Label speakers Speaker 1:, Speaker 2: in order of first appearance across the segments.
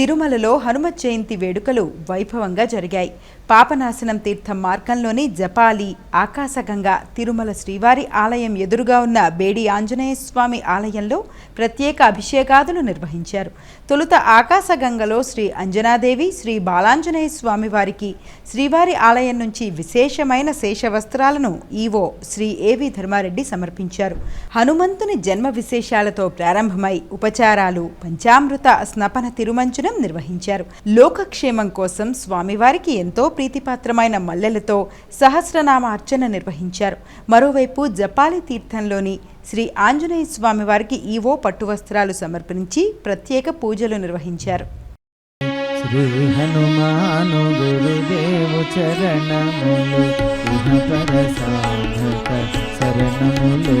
Speaker 1: తిరుమలలో హనుమత్ జయంతి వేడుకలు వైభవంగా జరిగాయి. పాపనాశనం తీర్థం మార్గంలోని జపాలి ఆకాశగంగా తిరుమల శ్రీవారి ఆలయం ఎదురుగా ఉన్న బేడి ఆంజనేయ స్వామి ఆలయంలో ప్రత్యేక అభిషేకాదులు నిర్వహించారు. తొలుత ఆకాశగంగలో శ్రీ అంజనాదేవి శ్రీ బాలాంజనేయ స్వామి వారికి శ్రీవారి ఆలయం నుంచి విశేషమైన శేష వస్త్రాలను ఈవో శ్రీ ఏవి ధర్మారెడ్డి సమర్పించారు. హనుమంతుని జన్మ విశేషాలతో ప్రారంభమై ఉపచారాలు పంచామృత స్నపన తిరుమంచున నిర్వహించారు. లోకక్షేమం కోసం స్వామివారికి ఎంతో ప్రీతిపాత్రమైన మల్లెలతో సహస్రనామ అర్చన నిర్వహించారు. మరోవైపు జపాలి తీర్థంలోని శ్రీ ఆంజనేయ స్వామివారికి ఈవో పట్టు వస్త్రాలు సమర్పించి ప్రత్యేక పూజలు నిర్వహించారు.
Speaker 2: శ్రీ హనుమాను గురుదేవు చరణములు సాధక శరణములు.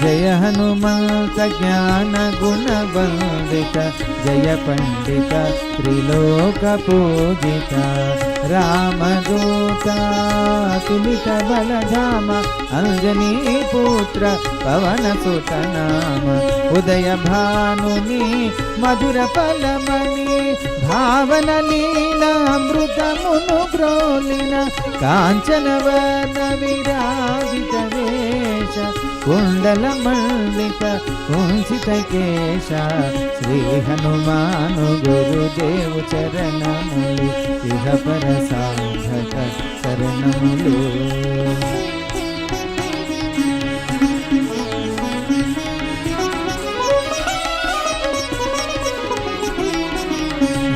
Speaker 2: जय हनुमंत ज्ञान गुण बंदिता जय पंडित, त्रिलोक पूजिता। रामदूता तुलित बलधाम, अंजनी पुत्र, पवन सुत नाम। उदय भानुनि, मधुर फलमणि भावन लीलामृतमुनु कांचन काञ्चनवन विराजित वेश। విరాజిత వేష కుండల మల్లిక కుంచిత కేశ శ్రీ హనుమాను గురుదేవు చరణములు ఇహ పర సాధక శరణములు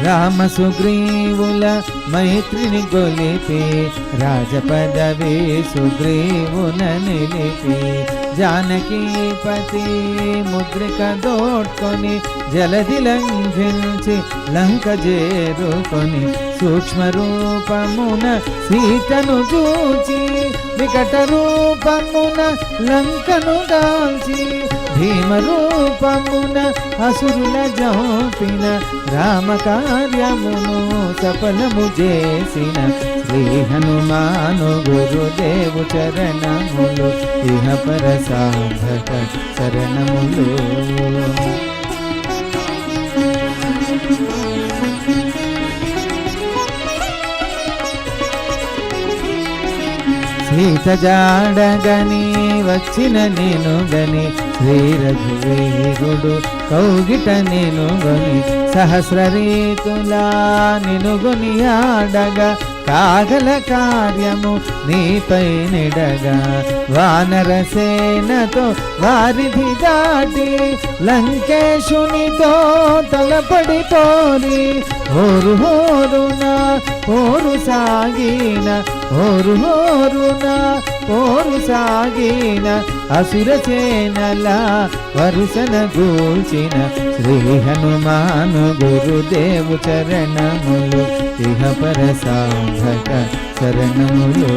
Speaker 2: రామ సుగ్రీవుల మైత్రిని గొలిపి రాజపదవి సుగ్రీవున నిలిపి జానకీపతి ముద్రిక దోడ్కొని జలధి లంఘించి లంక చేరుకొని సూక్ష్మ రూపమున సీతను చూచి వికట రూపమున లంకను దాల్చి భీమ రూపమున అసురుల జోపిన రామ కార్యమును సఫలము చేసిన శ్రీ హనుమాను గురుదేవు చరణములు ఇహ పర సాధక చరణములు. సీత జాడగని వచ్చిన నేను గని శ్రీ రఘువీరుడు కౌగిట నేను గని సహస్ర రీతులా నిను గుని ఆడగా కాగల కార్యము నీపై నిడగా. వానర సేనతో వారిధి దాటి లంకేశునితో తలపడి పోరి. ఓరు హోరున సాగిన ఓరు హోరున హోరు సాగిన అసుర సేనల వరుసన గూల్చిన శ్రీ హనుమాను గురుదేవు చరణములు ఇహ పర సాధక శరణములు